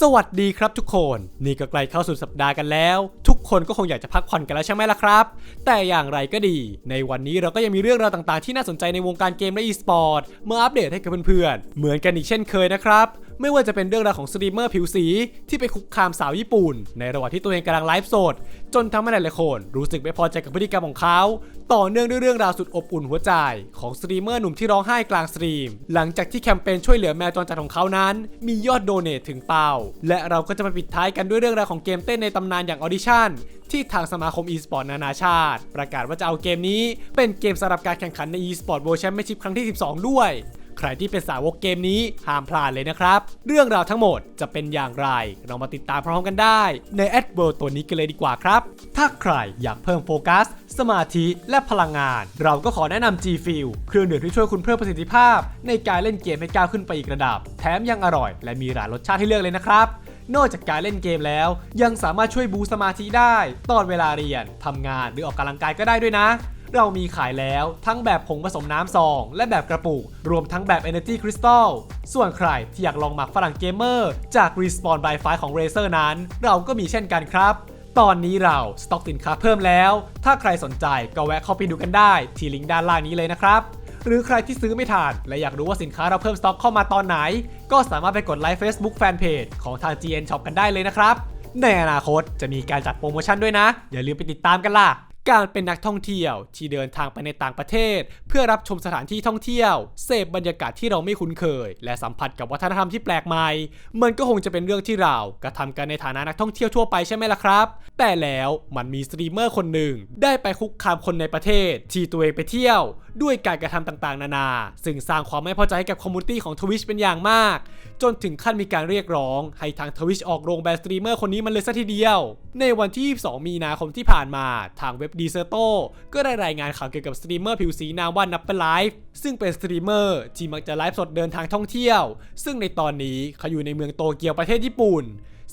สวัสดีครับทุกคน นี่ก็ใกล้เข้าสู่สัปดาห์กันแล้ว ทุกคนก็คงอยากจะพักผ่อนกันแล้วใช่ไหมล่ะครับ แต่อย่างไรก็ดี ในวันนี้เราก็ยังมีเรื่องราวต่างๆ ที่น่าสนใจในวงการเกมและอีสปอร์ตมาอัปเดตให้กับเพื่อนๆเหมือนกันอีกเช่นเคยนะครับ ไม่ว่าจะเป็นเรื่องราวของสตรีมเมอร์ผิวสีที่ไปคุกคามสาวญี่ปุ่น ในระหว่างที่ตัวเองกำลังไลฟ์สด จนทำให้หลายๆคนรู้สึกไม่พอใจกับพฤติกรรมของเขา ต่อเนื่องด้วยเรื่องราวสุดอบอุ่นหัวใจ ของสตรีมเมอร์หนุ่มที่ร้องไห้กลางสตรีม หลังจากที่แคมเปญช่วยเหลือแมวจรจัดของเขานั้น มียอดโดเนทถึงเป้า และเราก็จะมาปิดท้ายกันด้วยเรื่องราวของเกมเต้นในตำนานอย่างออดิชั่นที่ทางสมาคม e-sport นานาชาติ ประกาศว่าจะเอาเกมนี้ เป็นเกมสำหรับการแข่งขันใน e-sport World Championship ครั้งที่ 12 ด้วย ใครที่เป็นสาวกเกมนี้ห้ามพลาดเลยนะครับ เรื่องราวทั้งหมดจะเป็นอย่างไร เรามาติดตามพร้อมกันได้ในแอดเวิร์ตัวนี้กันเลยดีกว่าครับ ถ้าใครอยากเพิ่มโฟกัส สมาธิและพลังงาน เราก็ขอแนะนำ G Fuel เครื่องดื่มที่ช่วยคุณเพิ่มประสิทธิภาพ ในการเล่นเกมให้ก้าวขึ้นไปอีกระดับ แถมยังอร่อย และมีหลายรสชาติให้เลือกเลยนะครับนอกจากการเล่นเกมแล้ว ยังสามารถช่วยบูสต์สมาธิได้ ตอนเวลาเรียนทำงานหรือออกกำลังกายก็ได้ด้วยนะ เรามีขายแล้ว ทั้งแบบผงผสมน้ำซอง และแบบกระปุก รวมทั้งแบบ Energy Crystal ส่วนใครที่อยากลองหมักฝรั่งเกมเมอร์จาก Respawn by f i ของ Razer นั้น เราก็มีเช่นกันครับตอนนี้เราสต็อกสินค้าเพิ่มแล้ว ถ้าใครสนใจก็แวะเข้าไปดูกันได้ที่ลิงก์ด้านล่างนี้เลยนะครับ หรือใครที่ซื้อไม่ทันและอยากรู้ว่าสินค้าเราเพิ่มสต็อกเข้ามาตอนไหน ก็สามารถไปกดไลค์ Facebook Fanpage ของทาง GN Shop กันได้เลยนะครับ ในอนาคตจะมีการจัดโปรโมชั่นด้วยนะ อย่าลืมไปติดตามกันล่ะ การเป็นนักท่องเที่ยวที่เดินทางไปในต่างประเทศ เพื่อรับชมสถานที่ท่องเที่ยว เสพบรรยากาศที่เราไม่คุ้นเคย และสัมผัสกับวัฒนธรรมที่แปลกใหม่ มันก็คงจะเป็นเรื่องที่เรากระทำกันในฐานะนักท่องเที่ยวทั่วไปใช่ไหมล่ะครับ แต่แล้วมันมีสตรีมเมอร์คนหนึ่งได้ไปคุกคามคนในประเทศที่ตัวเองไปเที่ยว ด้วยการกระทำต่างๆ นานา ซึ่งสร้างความไม่พอใจให้กับคอมมูนิตี้ของทวิชเป็นอย่างมาก จนถึงขั้นมีการเรียกร้อง ให้ทางทวิชออกโรงแบนสตรีมเมอร์คนนี้มันเลยซะทีเดียว ในวันที่ 22 มีนาคมที่ผ่านมา ทางเว็บดีเซอร์โตก็ได้รายงานข่าวเกี่ยวกับสตรีมเมอร์ผิวสีนามว่านับเป็นไลฟ์ซึ่งเป็นสตรีมเมอร์ที่มักจะไลฟ์สดเดินทางท่องเที่ยว ซึ่งในตอนนี้เขาอยู่ในเมืองโตเกียวประเทศญี่ปุ่น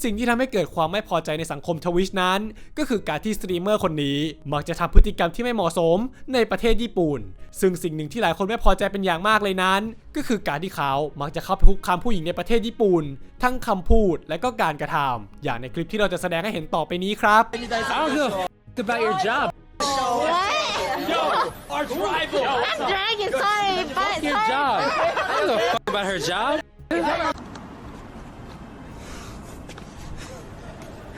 สิ่งที่ทำให้เกิดความไม่พอใจในสังคมทวิชนั้น ก็คือการที่สตรีมเมอร์คนนี้ มักจะทำพฤติกรรมที่ไม่เหมาะสมในประเทศญี่ปุ่น ซึ่งสิ่งหนึ่งที่หลายคนไม่พอใจเป็นอย่างมากเลยนั้น ก็คือการที่เขามักจะเข้าไปคุกคามผู้หญิงในประเทศญี่ปุ่น ทั้งคำพูดและก็การกระทำอย่างในคลิปที่เราจะแสดงให้เห็นต่อไปนี้ครับ I don't give a f- about your job. Our rival. I'm dragging. Sorry, but Your job. I don't give a f- about her job.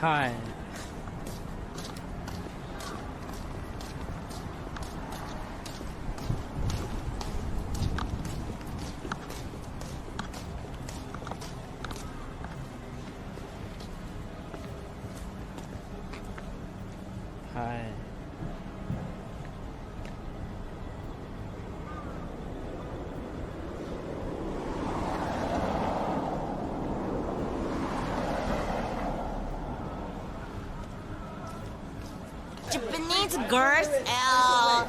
Hi. it's girls ale.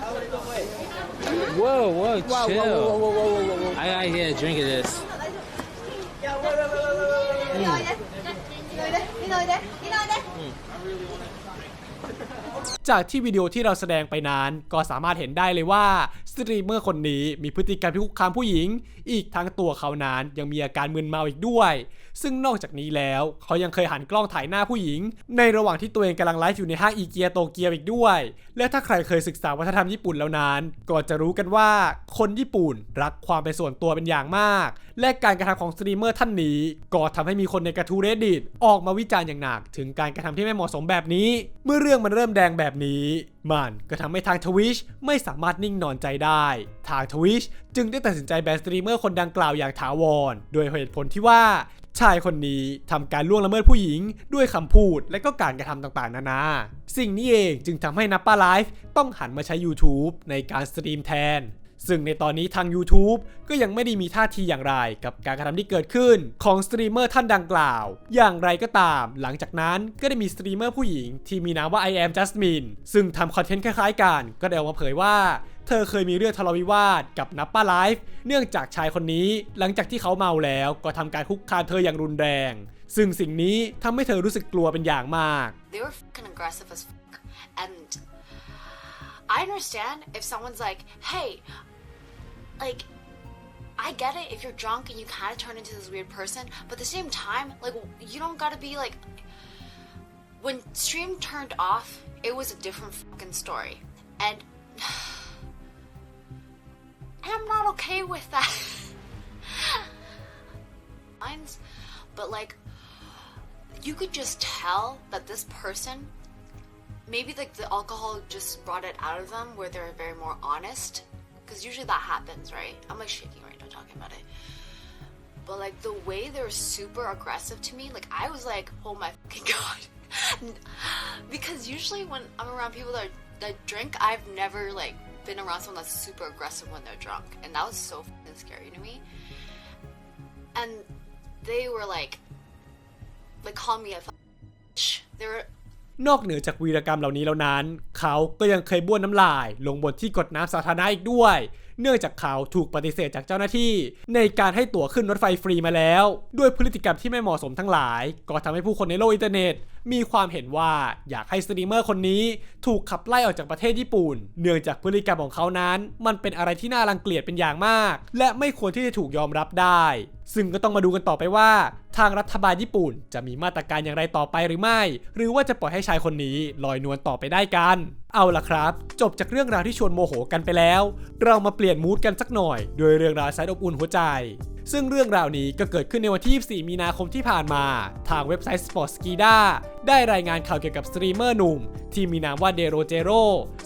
Whoa, whoa, chill. Whoa, whoa, whoa, whoa, whoa, whoa, whoa. I gotta a drink of this. Mm. จากที่วิดีโอที่เราแสดงไปนั้น ก็สามารถเห็นได้เลยว่าสตรีมเมอร์คนนี้มีพฤติกรรมที่คุกคามผู้หญิง อีกทั้งตัวเขานั้นยังมีอาการมึนเมาอีกด้วย ซึ่งนอกจากนี้แล้ว เขายังเคยหันกล้องถ่ายหน้าผู้หญิง ในระหว่างที่ตัวเองกำลังไลฟ์อยู่ในห้างอีเกียโตเกียวอีกด้วย และถ้าใครเคยศึกษาวัฒนธรรมญี่ปุ่นแล้วนั้น ก็จะรู้กันว่าคนญี่ปุ่นรักความเป็นส่วนตัวเป็นอย่างมากและการกระทำของสตรีมเมอร์ท่านนี้ ก็ทำให้มีคนในกระทู้ Reddit ออกมาวิจารณ์อย่างหนัก ถึงการกระทำที่ไม่เหมาะสมแบบนี้ เมื่อเรื่องมันเริ่มแดงแบบนี้ มันก็ทำให้ทางทวิชไม่สามารถนิ่งนอนใจได้ ทางทวิชจึงได้ตัดสินใจแบนสตรีมเมอร์คนดังกล่าวอย่างถาวรโดยเหตุผลที่ว่าชายคนนี้ทำการล่วงละเมิดผู้หญิง ด้วยคำพูดและก็การกระทำต่างๆ นานา สิ่งนี้เองจึงทำให้นับป้าไลฟ์ต้องหันมาใช้ YouTube ในการสตรีมแทน ซึ่งในตอนนี้ทาง YouTube ก็ยังไม่ได้มีท่าทีอย่างไรกับการกระทำที่เกิดขึ้นของสตรีมเมอร์ท่านดังกล่าว อย่างไรก็ตาม หลังจากนั้นก็ได้มีสตรีมเมอร์ผู้หญิงที่มีนามว่า I am Jasmine ซึ่งทำคอนเทนต์คล้ายๆกัน ก็ได้ออกมาเผยว่าเธอเคยมีเรื่องทะเลาะวิวาทกับนับป้าไลฟ์เนื่องจากชายคนนี้ หลังจากที่เขาเมาแล้วก็ทำการคุกคามเธออย่างรุนแรง ซึ่งสิ่งนี้ทำให้เธอรู้สึกกลัวเป็นอย่างมาก they were I understand if someone's like, hey, like, I get it if you're drunk and you kind of turn into this weird person, but at the same time, like you don't gotta be like. When stream turned off, it was a different fucking story, and and I'm not okay with that. Lines, but like, you could just tell that this person, maybe like the alcohol just brought it out of them, where they're very more honest, because usually that happens, right? I'm like shaking right now talking about it. But like the way they're super aggressive to me, like I was like, oh my fucking god. because usually when I'm around people that, that drink, I've never like been around someone that's super aggressive when they're drunk. And that was so fucking scary to me. And they were like, like call me a. They were นอกเหนือจากวีรกรรมเหล่านี้แล้วนั้น เขาก็ยังเคยบ้วนน้ำลาย ลงบนที่กดน้ำสาธารณะอีกด้วย เนื่องจากเขาถูกปฏิเสธจากเจ้าหน้าที่ ในการให้ตั๋วขึ้นรถไฟฟรีมาแล้ว ด้วยพฤติกรรมที่ไม่เหมาะสมทั้งหลาย ก็ทำให้ผู้คนในโลกอินเทอร์เน็ต มีความเห็นว่าอยากให้สตรีมเมอร์คนนี้ถูกขับไล่ออกจากประเทศญี่ปุ่น เนื่องจากพฤติกรรมของเขานั้น มันเป็นอะไรที่น่ารังเกียจเป็นอย่างมาก และไม่ควรที่จะถูกยอมรับได้ ซึ่งก็ต้องมาดูกันต่อไปว่า ทางรัฐบาลญี่ปุ่น จะมีมาตรการอย่างไรต่อไปหรือไม่ หรือว่าจะปล่อยให้ชายคนนี้ลอยนวลต่อไปได้กัน เอาล่ะครับ จบจากเรื่องราวที่ชวนโมโหกันไปแล้ว เรามาเปลี่ยนมูดกันสักหน่อย โดยเรื่องราวแสนอบอุ่นหัวใจ ซึ่งเรื่องราวนี้ก็เกิดขึ้นในวันที่24มีนาคมที่ผ่านมา ทางเว็บไซต์ Sportskida ได้รายงานข่าวเกี่ยวกับสตรีมเมอร์หนุ่ม ที่มีนามว่าเดโรเจโร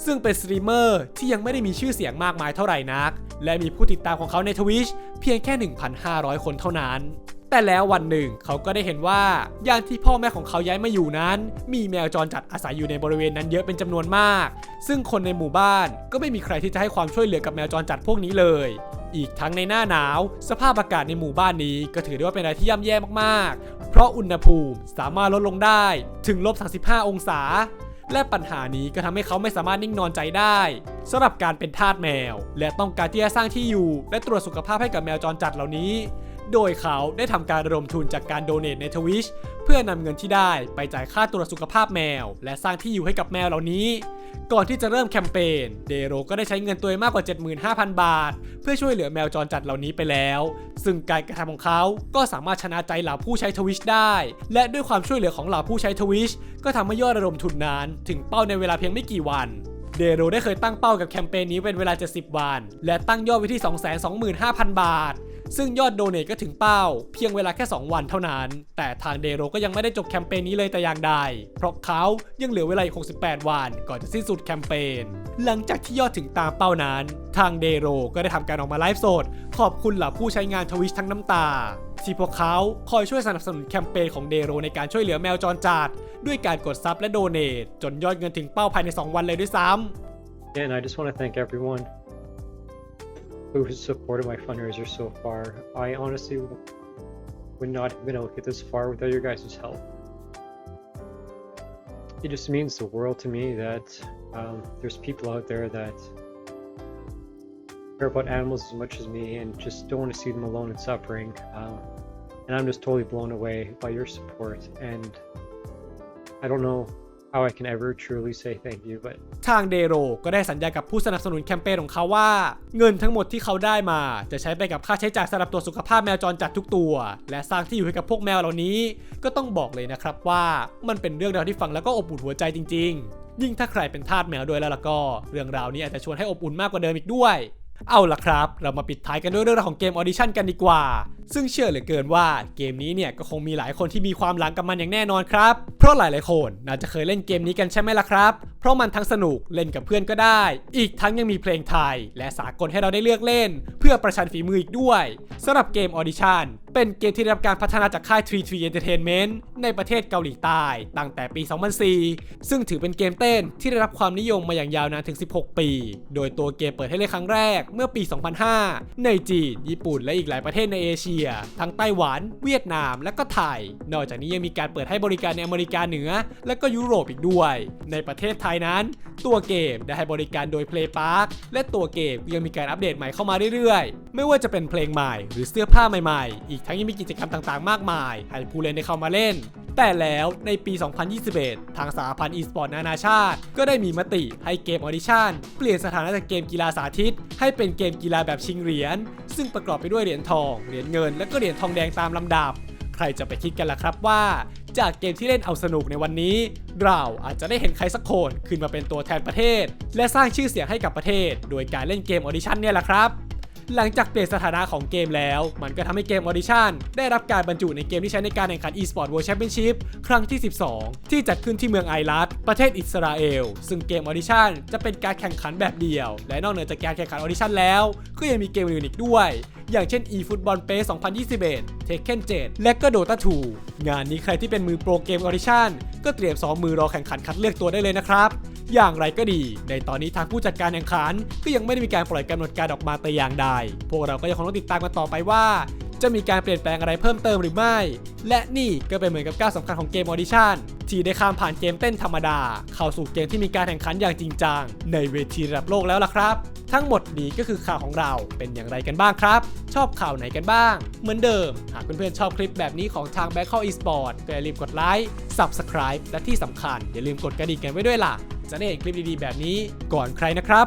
ซึ่งเป็นสตรีมเมอร์ที่ยังไม่ได้มีชื่อเสียงมากมายเท่าไหร่นัก และมีผู้ติดตามของเขาในทวิชเพียงแค่ 1,500 คนเท่านั้น แต่แล้ววันหนึ่งเขาก็ได้เห็นว่าย่านที่พ่อแม่ของเขาย้ายมาอยู่นั้น มีแมวจรจัดอาศัยอยู่ในบริเวณนั้นเยอะเป็นจำนวนมาก ซึ่งคนในหมู่บ้านก็ไม่มีใครที่จะให้ความช่วยเหลือกับแมวจรจัดพวกนี้เลย อีกทั้งในหน้าหนาว สภาพอากาศในหมู่บ้านนี้ก็ถือได้ว่าเป็นอะไรที่ย่ำแย่มากๆ เพราะอุณหภูมิสามารถลดลงได้ถึงลบ35องศาและปัญหานี้ก็ทำให้เขาไม่สามารถนิ่งนอนใจได้สำหรับการเป็นทาสแมว และต้องการที่จะสร้างที่อยู่ และตรวจสุขภาพให้กับแมวจรจัดเหล่านี้ โดยเขาได้ทำการระดมทุนจากการโดเนทในทวิชเพื่อนำเงินที่ได้ไปจ่ายค่าตรวจสุขภาพแมว และสร้างที่อยู่ให้กับแมวเหล่านี้ ก่อนที่จะเริ่มแคมเปญเดโรก็ได้ใช้เงินตัวเองมากกว่า 75,000 บาท เพื่อช่วยเหลือแมวจรจัดเหล่านี้ไปแล้ว ซึ่งการกระทำของเขาก็สามารถชนะใจเหล่าผู้ใช้ทวิชได้ และด้วยความช่วยเหลือของเหล่าผู้ใช้ทวิชก็ทำให้ยอดระดมทุนนั้นถึงเป้าในเวลาเพียงไม่กี่วันเดโรได้เคยตั้งเป้ากับแคมเปญนี้เป็นเวลา 70 วัน และตั้งยอดไว้ที่ 225,000 บาท ซึ่งยอดโดเนทก็ถึงเป้า เพียงเวลาแค่ 2 วันเท่านั้น แต่ทางเดโรก็ยังไม่ได้จบแคมเปญนี้เลยแต่อย่างใด เพราะเขายังเหลือเวลาอีก68 วัน ก่อนจะสิ้นสุดแคมเปญ หลังจากที่ยอดถึงตามเป้านั้น ทางเดโรก็ได้ทำการออกมาไลฟ์สด ขอบคุณเหล่าผู้ใช้งานทวิชทั้งน้ำตาที่พวกเขาคอยช่วยสนับสนุนแคมเปญของเดโรในการช่วยเหลือแมวจรจัด ด้วยการกดซับและโดเนทจนยอดเงินถึงเป้าภายใน 2 วันเลยด้วยซ้ำ Yeah, and I just want to thank everyone who supported my fundraiser so far. I honestly would not have been able to get this far without your guys' help. It just means the world to me that um, there's people out there that care about animals as much as me and just don't want to see them alone and suffering. Um, and I'm just totally blown away by your support. And I don't know how I can ever truly say thank you, but ทางเดโรก็ได้สัญญากับผู้สนับสนุนแคมเปญของเขาว่า เงินทั้งหมดที่เขาได้มา จะใช้ไปกับค่าใช้จ่ายสำหรับตรวจสุขภาพแมวจรจัดทุกตัว และสร้างที่อยู่ให้กับพวกแมวเหล่านี้ ก็ต้องบอกเลยนะครับว่ามันเป็นเรื่องราวที่ฟังแล้วก็อบอุ่นหัวใจจริง ๆ ยิ่งถ้าใครเป็นทาสแมวด้วยแล้วล่ะก็ เรื่องราวนี้อาจจะชวนให้อบอุ่นมากกว่าเดิมอีกด้วย เอาล่ะครับ เรามาปิดท้ายกันด้วยเรื่องราวของเกมออดิชั่นกันดีกว่า ซึ่งเชื่อเหลือเกินว่าเกมนี้เนี่ยก็คงมีหลายคนที่มีความหลังกับมันอย่างแน่นอนครับ เพราะหลายๆคนน่าจะเคยเล่นเกมนี้กันใช่ไหมล่ะครับ เพราะมันทั้งสนุกเล่นกับเพื่อนก็ได้ อีกทั้งยังมีเพลงไทย และสากลให้เราได้เลือกเล่น เพื่อประชันฝีมืออีกด้วยสำหรับเกมออดิชั่นเป็นเกมที่ได้รับการพัฒนาจากค่าย 3 3 Entertainment ในประเทศเกาหลีใต้ตั้งแต่ปี 2004 ซึ่งถือเป็นเกมเต้นที่ได้รับความนิยมมาอย่างยาวนานถึง 16 ปี โดยตัวเกมเปิดให้เล่นครั้งแรกเมื่อปี 2005 ในจีน ญี่ปุ่นและอีกหลายประเทศในเอเชียทั้งไต้หวัน เวียดนาม และก็ไทย นอกจากนี้ยังมีการเปิดให้บริการในอเมริกาเหนือ และก็ยุโรปอีกด้วย ในประเทศไทยนั้น ตัวเกมได้ให้บริการโดย Play Park และตัวเกมยังมีการอัปเดตใหม่เข้ามาเรื่อยๆ ไม่ว่าจะเป็นเพลงใหม่ หรือเสื้อผ้าใหม่ๆ อีกทั้งยังมีกิจกรรมต่างๆ มากมาย ให้ผู้เล่นได้เข้ามาเล่น แต่แล้วในปี 2021 ทางสหพันธ์อีสปอร์ตนานาชาติ ก็ได้มีมติให้เกมออดิชั่นเปลี่ยนสถานะจากเกมกีฬาสาธิต ให้เป็นเกมกีฬาแบบชิงเหรียญ ซึ่งประกอบไปด้วยเหรียญทอง เหรียญเงิน และก็เหรียญทองแดงตามลำดับ ใครจะไปคิดกันล่ะครับว่า จากเกมที่เล่นเอาสนุกในวันนี้ เราอาจจะได้เห็นใครสักคนขึ้นมาเป็นตัวแทนประเทศ และสร้างชื่อเสียงให้กับประเทศ โดยการเล่นเกมออดิชั่นเนี่ยแหละครับ หลังจากเปลี่ยนสถานะของเกมแล้ว มันก็ทำให้เกม Audition ได้รับการบรรจุในเกมที่ใช้ในการแข่งขัน eSport World Championship ครั้งที่ 12 ที่จัดขึ้นที่เมืองไอรัสประเทศอิสราเอล ซึ่งเกม Audition จะเป็นการแข่งขันแบบเดียว และนอกเหนือจากการแข่งขัน Audition แล้ว ก็ยังมีเกมอื่นอีกด้วย อย่างเช่น eFootball p a y 2021 Tekken 7 และก็ Dota 2 งานนี้ใครที่เป็นมือโปรเกม Audition ก็เตรียมซ้อมมือรอแข่งขันคัดเลือกตัวได้เลยนะครับอย่างไรก็ดี ในตอนนี้ทางผู้จัดการแข่งขัน ก็ยังไม่ได้มีการปล่อยกำหนดการออกมาแต่อย่างใด พวกเราก็ยังคงต้องติดตามกันต่อไปว่า จะมีการเปลี่ยนแปลงอะไรเพิ่มเติมหรือไม่ และนี่ก็เป็นเหมือนกับก้าวสำคัญของเกมออดิชั่นที่ได้ข้ามผ่านเกมเต้นธรรมดา เข้าสู่เกมที่มีการแข่งขันอย่างจริงจังในเวทีระดับโลกแล้วล่ะครับ ทั้งหมดนี้ก็คือข่าวของเราเป็นอย่างไรกันบ้างครับ ชอบข่าวไหนกันบ้าง เหมือนเดิม หากเพื่อนๆชอบคลิปแบบนี้ของทาง b a c k a l Esport ก็อย่าลืมกดไลค์ Subscribe และที่สำคัญอย่าลืมกดกระดิ่งกันไว้ด้วยล่ะ จะได้เห็นคลิปดีๆแบบนี้ก่อนใครนะครับ